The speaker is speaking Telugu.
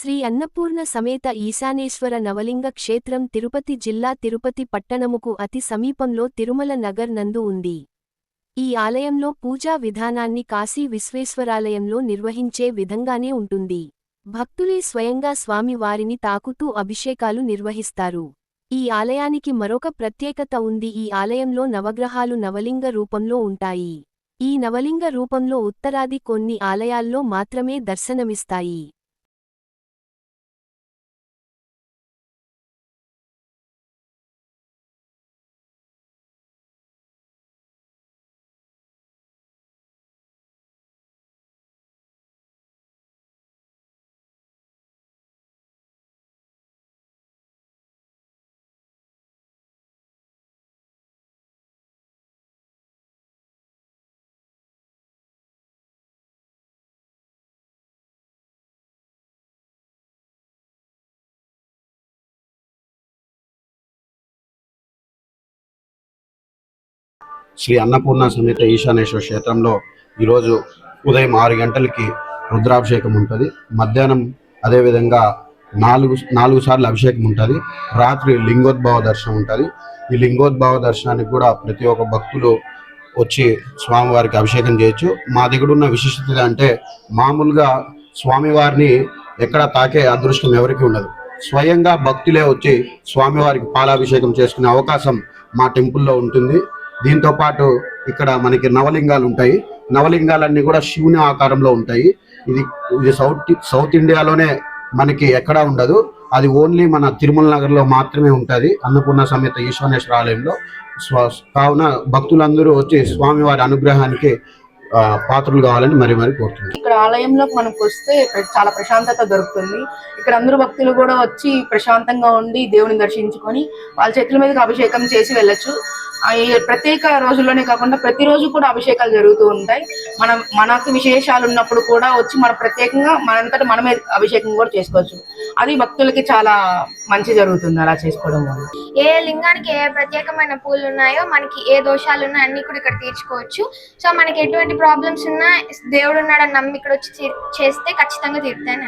శ్రీ అన్నపూర్ణ సమేత ఈశానేశ్వర నవలింగ క్షేత్రం తిరుపతి జిల్లా తిరుపతి పట్టణముకు అతి సమీపంలో తిరుమల నగర్ నందు ఉంది. ఈ ఆలయంలో పూజా విధానాన్ని కాశీ విశ్వేశ్వరాలయంలో నిర్వహించే విధంగానే ఉంటుంది. భక్తులే స్వయంగా స్వామి వారిని తాకుతూ అభిషేకాలు నిర్వహిస్తారు. ఈ ఆలయానికి మరొక ప్రత్యేకత ఉంది. ఈ ఆలయంలో నవగ్రహాలు నవలింగ రూపంలో ఉంటాయి. ఈ నవలింగ రూపంలో ఉత్తరాది కొన్ని ఆలయాల్లో మాత్రమే దర్శనమిస్తాయి. శ్రీ అన్నపూర్ణ సమేత ఈశానేశ్వర క్షేత్రంలో ఈరోజు ఉదయం ఆరు గంటలకి రుద్రాభిషేకం ఉంటుంది. మధ్యాహ్నం అదేవిధంగా నాలుగు నాలుగు సార్లు అభిషేకం ఉంటుంది. రాత్రి లింగోద్భవ దర్శనం ఉంటుంది. ఈ లింగోద్భవ దర్శనానికి కూడా ప్రతి ఒక్క భక్తులు వచ్చి స్వామివారికి అభిషేకం చేయొచ్చు. మా దగ్గర ఉన్న విశిష్టత అంటే మామూలుగా స్వామివారిని ఎక్కడ తాకే అదృష్టం ఎవరికి ఉండదు. స్వయంగా భక్తులే వచ్చి స్వామివారికి పాలాభిషేకం చేసుకునే అవకాశం మా టెంపుల్లో ఉంటుంది. దీంతో పాటు ఇక్కడ మనకి నవలింగాలు ఉంటాయి. నవలింగాలన్నీ కూడా శివుని ఆకారంలో ఉంటాయి. ఇది ఇది సౌత్ సౌత్ ఇండియాలోనే మనకి ఎక్కడా ఉండదు. అది ఓన్లీ మన తిరుమల నగర్లో మాత్రమే ఉంటుంది. అన్నపూర్ణ సమేత ఈశ్వరేశ్వర ఆలయంలో. స్వ కావున భక్తులందరూ వచ్చి స్వామివారి అనుగ్రహానికి పాత్రలు కావాలని మరి మరి కోరుతుంది ఇక్కడ ఆలయంలో మనకు వస్తే చాలా ప్రశాంతత దొరుకుతుంది. ఇక్కడ అందరూ భక్తులు కూడా వచ్చి ప్రశాంతంగా ఉండి దేవుని దర్శించుకొని వాళ్ళ చేతుల మీదకి అభిషేకం చేసి వెళ్ళొచ్చు. ప్రత్యేక రోజుల్లోనే కాకుండా ప్రతిరోజు కూడా అభిషేకాలు జరుగుతూ ఉంటాయి. మనం మనకు విశేషాలు ఉన్నప్పుడు కూడా వచ్చి మన ప్రత్యేకంగా మనంతట మనమే అభిషేకం కూడా చేసుకోవచ్చు. అది భక్తులకి చాలా మంచి జరుగుతుంది అలా చేసుకోవడం వల్ల. ఏ లింగానికి ఏ ప్రత్యేకమైన పూలు ఉన్నాయో మనకి ఏ దోషాలు ఉన్నాయో అన్ని కూడా ఇక్కడ తీర్చుకోవచ్చు. సో మనకి ఎటువంటి ప్రాబ్లమ్స్ ఉన్నా దేవుడు ఉన్నాడని నమ్మి ఇక్కడ వచ్చి చేస్తే ఖచ్చితంగా తీరుతాయని